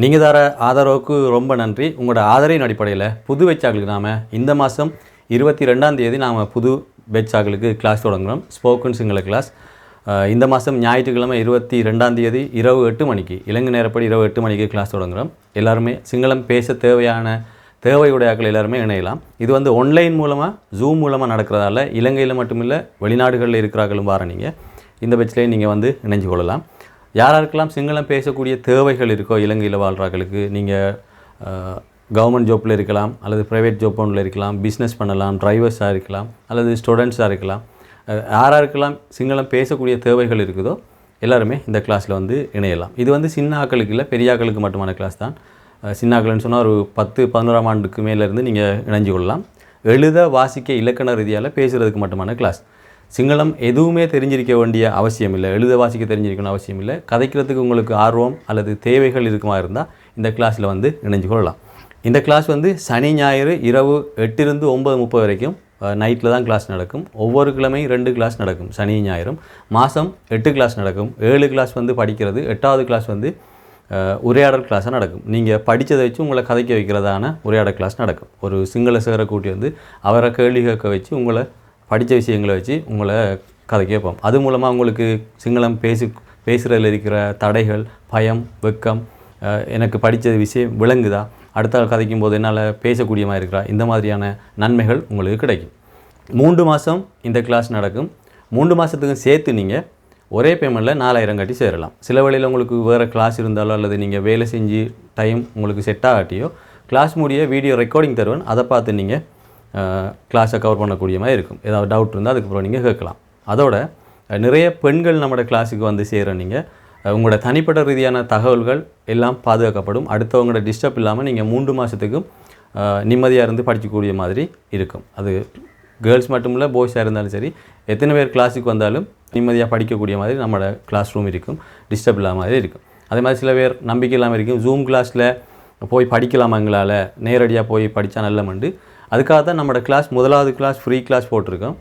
நீங்கள் தர ஆதரவுக்கு ரொம்ப நன்றி. உங்களோட ஆதரவின் அடிப்படையில் புது வெச்சாக்களுக்கு நாம் இந்த மாதம் இருபத்தி ரெண்டாம் தேதி நாம் புது வெச்சாக்களுக்கு கிளாஸ் தொடங்குறோம். ஸ்போக்கன் சிங்கள கிளாஸ் இந்த மாதம் ஞாயிற்றுக்கிழமை இருபத்தி ரெண்டாம் தேதி இரவு எட்டு மணிக்கு இலங்கை நேரப்படி இரவு எட்டு மணிக்கு கிளாஸ் தொடங்குறோம். எல்லாருமே சிங்களம் பேச தேவையான தேவையுடையாக்கள் எல்லாருமே இணையலாம். இது வந்து ஆன்லைன் மூலமாக ஜூம் மூலமாக நடக்கிறதால இலங்கையில் மட்டுமில்லை வெளிநாடுகளில் இருக்கிறார்களும் வார நீங்கள் இந்த பட்சத்திலே நீங்கள் வந்து இணைஞ்சு கொள்ளலாம். யாராருக்கெல்லாம் சிங்களம் பேசக்கூடிய தேவைகள் இருக்கோ இலங்கையில் வாழ்கிறார்களுக்கு நீங்கள் கவர்மெண்ட் ஜாப்பில் இருக்கலாம் அல்லது ப்ரைவேட் ஜாப் ஒன்றில் இருக்கலாம் பிஸ்னஸ் பண்ணலாம் டிரைவர்ஸாக இருக்கலாம் அல்லது ஸ்டூடெண்ட்ஸாக இருக்கலாம் யாராருக்கெல்லாம் சிங்களம் பேசக்கூடிய தேவைகள் இருக்குதோ எல்லாருமே இந்த கிளாஸில் வந்து இணையலாம். இது வந்து சின்ன ஆக்களுக்கு இல்லை பெரிய ஆக்களுக்கு மட்டுமான கிளாஸ் தான். சின்ன ஆக்கள்னு சொன்னால் ஒரு பத்து பதினோராம் ஆண்டுக்கு மேலேருந்து நீங்கள் இணைஞ்சு கொள்ளலாம். எழுத வாசிக்க இலக்கண ரீதியால் பேசுகிறதுக்கு மட்டுமான கிளாஸ் சிங்களம் எதுவுமே தெரிஞ்சிருக்க வேண்டிய அவசியம் இல்லை எழுத வாசிக்க தெரிஞ்சிருக்கணும் அவசியம் இல்லை கதைக்கிறதுக்கு உங்களுக்கு ஆர்வம் அல்லது தேவைகள் இருக்குமா இருந்தால் இந்த கிளாஸில் வந்து இணைஞ்சு கொள்ளலாம். இந்த கிளாஸ் வந்து சனி ஞாயிறு இரவு எட்டிலிருந்து ஒம்பது முப்பது வரைக்கும் நைட்டில் தான் கிளாஸ் நடக்கும். ஒவ்வொரு கிழமையும் ரெண்டு கிளாஸ் நடக்கும் சனி ஞாயிறும். மாதம் எட்டு கிளாஸ் நடக்கும். ஏழு கிளாஸ் வந்து படிக்கிறது எட்டாவது கிளாஸ் வந்து உரையாடல் கிளாஸாக நடக்கும். நீங்கள் படித்ததை வச்சு உங்களை கதைக்க வைக்கிறதான உரையாடல் கிளாஸ் நடக்கும். ஒரு சிங்கள சேர கூட்டி வந்து அவரை கேள்வி கேட்க வச்சு உங்களை படித்த விஷயங்களை வச்சு உங்களை கதை கேட்போம். அது மூலமாக உங்களுக்கு சிங்களம் பேசி பேசுகிறதில் இருக்கிற தடைகள் பயம் வெக்கம் எனக்கு படித்த விஷயம் விளங்குதா? அடுத்த ஆள் கதைக்கும் போது என்னால் பேசக்கூடிய மாதிரி இருக்கிறா? இந்த மாதிரியான நன்மைகள் உங்களுக்கு கிடைக்கும். மூன்று மாதம் இந்த கிளாஸ் நடக்கும். மூன்று மாதத்துக்கும் சேர்த்து நீங்கள் ஒரே பேமெண்ட்டில் நாலாயிரம் கட்டி சேரலாம். சில வழியில் உங்களுக்கு வேறு கிளாஸ் இருந்தாலோ அல்லது நீங்கள் வேலை செஞ்சு டைம் உங்களுக்கு செட் ஆகாட்டியோ கிளாஸ் முடிய வீடியோ ரெக்கார்டிங் தருவேன். அதை பார்த்து நீங்கள் கிளாஸை கவர் பண்ணக்கூடிய மாதிரி இருக்கும். ஏதாவது டவுட் இருந்தால் அதுக்கப்புறம் நீங்கள் கேட்கலாம். அதோட நிறைய பெண்கள் நம்மளோட கிளாஸுக்கு வந்து சேர நீங்கள் உங்களோட தனிப்பட்ட ரீதியான தகவல்கள் எல்லாம் பாதுகாக்கப்படும். அடுத்தவங்களோட டிஸ்டர்ப் இல்லாமல் நீங்கள் மூன்று மாதத்துக்கும் நிம்மதியாக இருந்து படிக்கக்கூடிய மாதிரி இருக்கும். அது கேர்ள்ஸ் மட்டும் இல்லை பாய்ஸாக இருந்தாலும் சரி எத்தனை பேர் கிளாஸுக்கு வந்தாலும் நிம்மதியாக படிக்கக்கூடிய மாதிரி நம்மளோட கிளாஸ் ரூம் இருக்கும். டிஸ்டர்ப் இல்லாத மாதிரி இருக்கும். அதே மாதிரி சில பேர் நம்பிக்கை இல்லாமல் இருக்கும். ஜூம் கிளாஸில் போய் படிக்கலாமா எங்களால்? நேரடியாக போய் படித்தா நல்ல மண்டு. அதுக்காக தான் நம்மளோட கிளாஸ் முதலாவது கிளாஸ் ஃப்ரீ கிளாஸ் போட்டிருக்கோம்.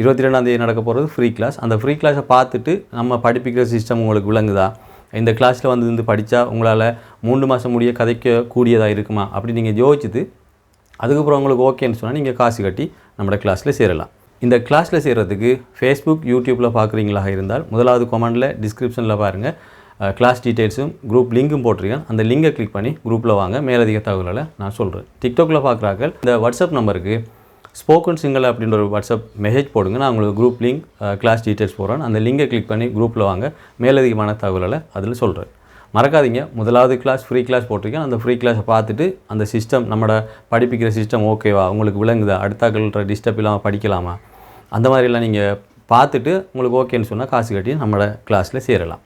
இருபத்தி ரெண்டாந்தேதி நடக்க போகிறது ஃப்ரீ கிளாஸ் அந்த ஃப்ரீ கிளாஸை பார்த்துட்டு நம்ம படிப்பிக்கிற சிஸ்டம் உங்களுக்கு விளங்குதா? இந்த கிளாஸில் வந்து இருந்து படித்தா உங்களால் மூன்று மாதம் முடிய கதைக்க கூடியதாக இருக்குமா? அப்படி நீங்கள் யோசிச்சுட்டு அதுக்கப்புறம் உங்களுக்கு ஓகேன்னு சொன்னால் நீங்கள் காசு கட்டி நம்மளோட கிளாஸில் சேரலாம். இந்த கிளாஸில் சேர்கிறதுக்கு ஃபேஸ்புக் யூடியூப்பில் பார்க்குறீங்களாக இருந்தால் முதலாவது கமெண்டில் டிஸ்கிரிப்ஷனில் பாருங்கள் கிளாஸ் டீட்டெயில்ஸும் குரூப் லிங்க்கும் போட்டிருக்கேன். அந்த லிங்கை கிளிக் பண்ணி குரூப்பில் வாங்க. மேலதிக தகவல்களை நான் சொல்கிறேன் டிக்டாக்ல பார்க்குறாக்கள் இந்த வாட்ஸ்அப் நம்பருக்கு ஸ்போக்கன் சிங்கிள் அப்படின்ற ஒரு வாட்ஸ்அப் மெசேஜ் போடுங்க. நான் உங்களுக்கு குரூப் லிங்க் கிளாஸ் டீட்டெயில்ஸ் போடுறேன். அந்த லிங்கை கிளிக் பண்ணி குரூப்பில் வாங்க. மேலதிகமான தகவல்களை அதில் சொல்கிறேன் மறக்காதீங்க. முதலாவது கிளாஸ் ஃப்ரீ கிளாஸ் போட்டிருக்கேன். அந்த ஃப்ரீ கிளாஸை பார்த்துட்டு அந்த சிஸ்டம் நம்மளோட படிப்பிக்கிற சிஸ்டம் ஓகேவா உங்களுக்கு விளங்குதா? அடுத்தாக்கள்ன்ற டிஸ்டர்ப் இல்லாமல் படிக்கலாமா? அந்த மாதிரிலாம் நீங்கள் பார்த்துட்டு உங்களுக்கு ஓகேன்னு சொன்னால் காசு கட்டி நம்மளோட கிளாஸில் சேரலாம்.